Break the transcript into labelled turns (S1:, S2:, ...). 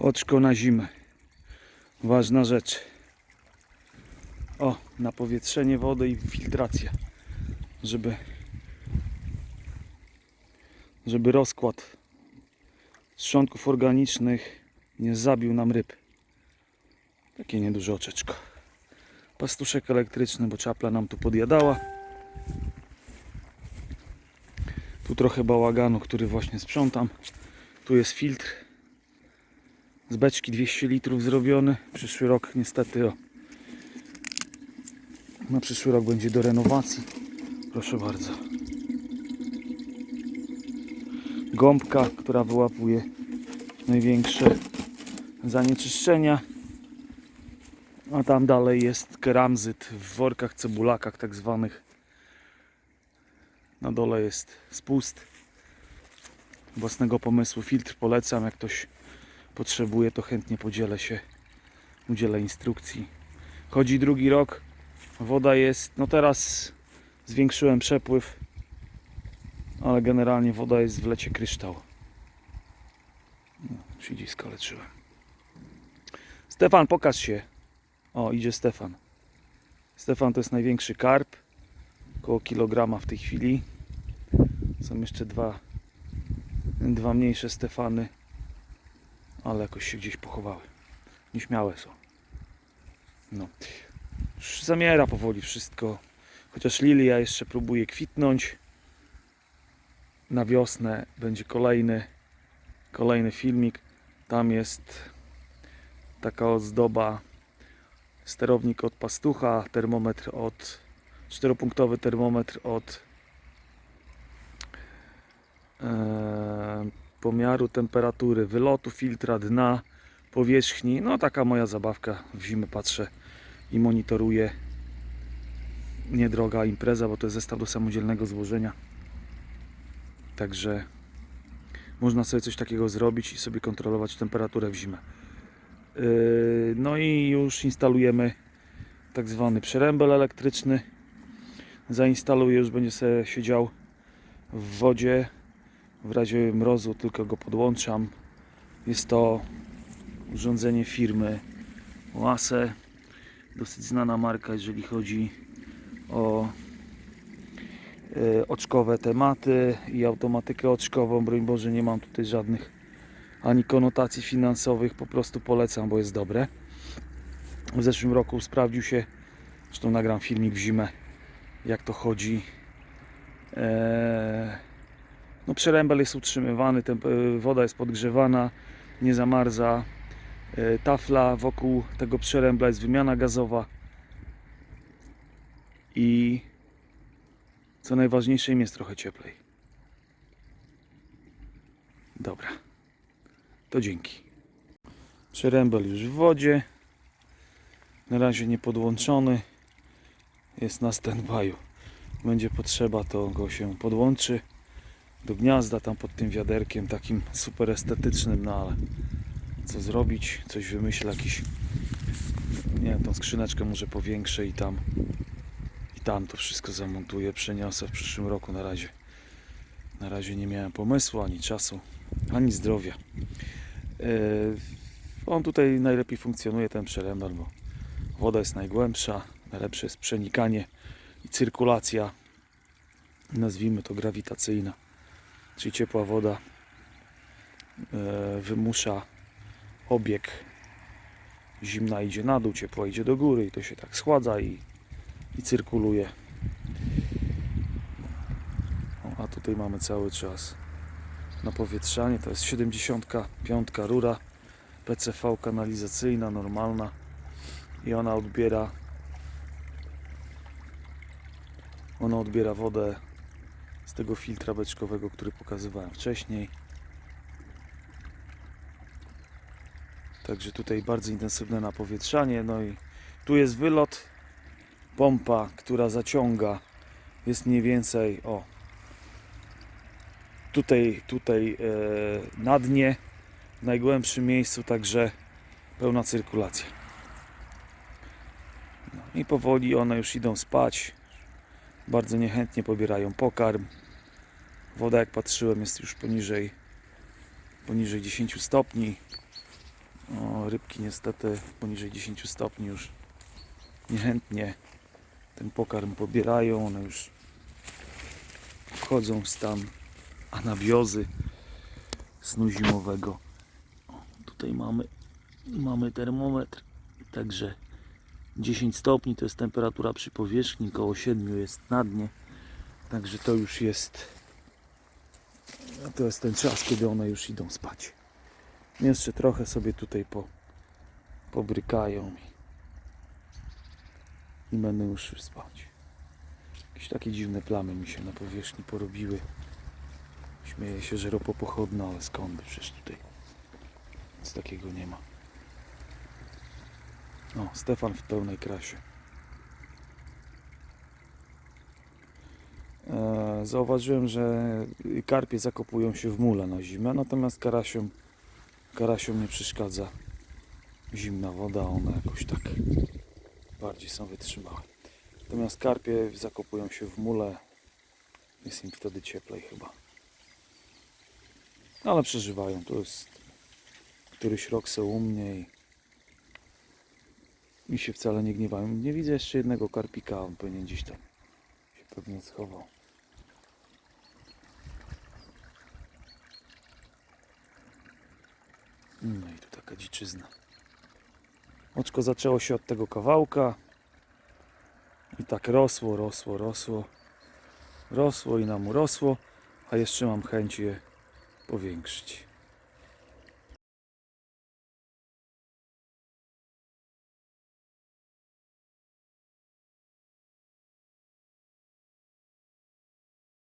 S1: Oczko na zimę. Ważna rzecz. O, napowietrzenie wody i filtracja. Żeby żeby rozkład trzonków organicznych nie zabił nam ryb. Takie nieduże oczeczko. Pastuszek elektryczny, bo czapla nam tu podjadała. Tu trochę bałaganu, który właśnie sprzątam. Tu jest filtr z beczki 200 litrów zrobiony. Przyszły rok niestety o, na przyszły rok będzie do renowacji. Proszę bardzo. Gąbka, która wyłapuje największe zanieczyszczenia. A tam dalej jest keramzyt w workach, cebulakach tak zwanych. Na dole jest spust. Własnego pomysłu filtr polecam. Jak ktoś potrzebuje, to chętnie podzielę się, udzielę instrukcji. Chodzi drugi rok. Woda jest, no teraz zwiększyłem przepływ, ale generalnie woda jest w lecie kryształ. No, Siedzisko leczyłem. Stefan, pokaż się. O, idzie Stefan. Stefan to jest największy karp. Około kilograma w tej chwili. Są jeszcze dwa, dwa mniejsze Stefany, ale jakoś się gdzieś pochowały. Nieśmiałe są. No. Już zamiera powoli wszystko. Chociaż lilia jeszcze próbuje kwitnąć. Na wiosnę będzie kolejny, kolejny filmik. Tam jest taka ozdoba. Sterownik od pastucha, termometr od czteropunktowy termometr od pomiaru temperatury, wylotu filtra, dna, powierzchni. No taka moja zabawka. W zimę patrzę i monitoruję. Niedroga impreza, bo to jest zestaw do samodzielnego złożenia. Także można sobie coś takiego zrobić i sobie kontrolować temperaturę w zimę. Yy, No i już instalujemy tak zwany przerębel elektryczny. Zainstaluję, już będzie sobie siedział w wodzie. W razie mrozu tylko go podłączam. Jest to urządzenie firmy Oase. Dosyć znana marka, jeżeli chodzi o e, oczkowe tematy i automatykę oczkową. Broń Boże, nie mam tutaj żadnych ani konotacji finansowych. Po prostu polecam, bo jest dobre. W zeszłym roku sprawdził się, zresztą nagram filmik w zimę, jak to chodzi. Eee, no jest utrzymywany, e, woda jest podgrzewana, nie zamarza. E, Tafla wokół tego przerębla jest wymiana gazowa. I co najważniejsze, im jest trochę cieplej. Dobra, to dzięki. Przerębel już w wodzie. Na razie nie podłączony. Jest na standby'u. Będzie potrzeba, to go się podłączy do gniazda tam pod tym wiaderkiem takim super estetycznym, no ale co zrobić? Coś wymyślę, jakiś nie wiem, tą skrzyneczkę może powiększę i tam i tam to wszystko zamontuję, przeniosę w przyszłym roku na razie. Na razie nie miałem pomysłu, ani czasu, ani zdrowia. Yy, on tutaj najlepiej funkcjonuje, ten przerębel, bo woda jest najgłębsza, najlepsze jest przenikanie i cyrkulacja, nazwijmy to grawitacyjna, czyli ciepła woda yy, wymusza obieg zimna idzie na dół, ciepła idzie do góry i to się tak schładza i, i cyrkuluje. O, a tutaj mamy cały czas napowietrzanie. To jest 75 rura PCV kanalizacyjna, normalna i ona odbiera ona odbiera wodę z tego filtra beczkowego, który pokazywałem wcześniej. Także tutaj bardzo intensywne napowietrzanie. No i tu jest wylot. Pompa, która zaciąga jest mniej więcej o tutaj, tutaj e, na dnie, w najgłębszym miejscu, także pełna cyrkulacja. No I powoli one już idą spać. Bardzo niechętnie pobierają pokarm. Woda, jak patrzyłem, jest już poniżej, poniżej 10 stopni. O, rybki niestety poniżej 10 stopni już niechętnie ten pokarm pobierają. One już wchodzą w stan anabiozy snu zimowego. O, tutaj mamy, mamy termometr, także 10 stopni to jest temperatura przy powierzchni, około 7 jest na dnie. Także to już jest to jest ten czas, kiedy one już idą spać. Jeszcze trochę sobie tutaj po, pobrykają i, i już spać. Jakieś takie dziwne plamy mi się na powierzchni porobiły. Śmieję się, że ropopochodna, ale skąd przecież tutaj nic takiego nie ma. O, Stefan w pełnej krasie. E, Zauważyłem, że karpie zakopują się w mule na zimę, natomiast karasiom, karasiom nie przeszkadza zimna woda, one jakoś tak bardziej są wytrzymałe. Natomiast karpie zakopują się w mule, jest im wtedy cieplej chyba. Ale przeżywają, to jest któryś rok se u mnie i, i się wcale nie gniewają. Nie widzę jeszcze jednego karpika, on powinien gdzieś tam się pewnie schował. No i tu taka dziczyzna. Oczko zaczęło się od tego kawałka i tak rosło, rosło, rosło. Rosło i nam urosło, a jeszcze mam chęć je powiększyć.